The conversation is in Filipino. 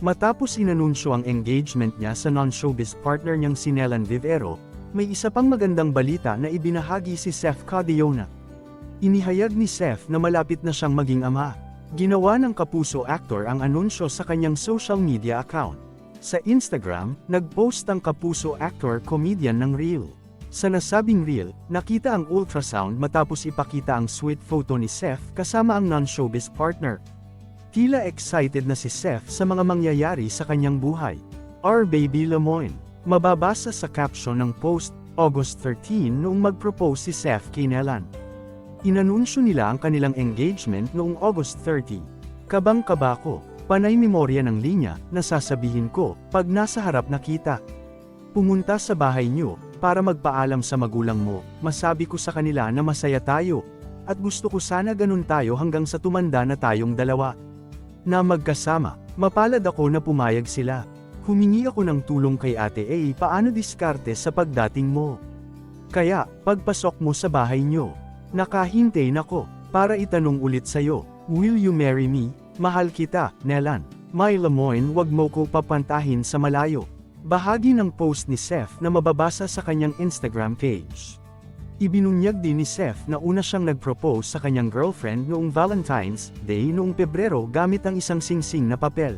Matapos inanunsyo ang engagement niya sa non-showbiz partner niyang si Nelan Vivero, may isa pang magandang balita na ibinahagi si Seth Cadiona. Inihayag ni Seth na malapit na siyang maging ama. Ginawa ng kapuso actor ang anunsyo sa kanyang social media account. Sa Instagram, nag-post ang kapuso actor comedian ng reel. Sa nasabing reel, nakita ang ultrasound matapos ipakita ang sweet photo ni Seth kasama ang non-showbiz partner. Tila excited na si Seth sa mga mangyayari sa kanyang buhay. Our baby Lemoyne. Mababasa sa caption ng post, August 13 noong mag-propose si Seth kay Nelan. Inanunsyo nila ang kanilang engagement noong August 30. Kabang-kaba ko, panay memorya ng linya, na sasabihin ko, pag nasa harap na kita. Pumunta sa bahay niyo, para magpaalam sa magulang mo, masabi ko sa kanila na masaya tayo. At gusto ko sana ganun tayo hanggang sa tumanda na tayong dalawa. Na magkasama, mapalad ako na pumayag sila. Humingi ako ng tulong kay ate A paano diskarte sa pagdating mo. Kaya, pagpasok mo sa bahay niyo, nakahintay nako, para itanong ulit sa'yo, will you marry me? Mahal kita, Nelan. My Lemoyne wag mo ko papantahin sa malayo. Bahagi ng post ni Seth na mababasa sa kanyang Instagram page. Ibinunyag din ni Seth na una siyang nag-propose sa kanyang girlfriend noong Valentine's Day noong Pebrero gamit ang isang singsing na papel.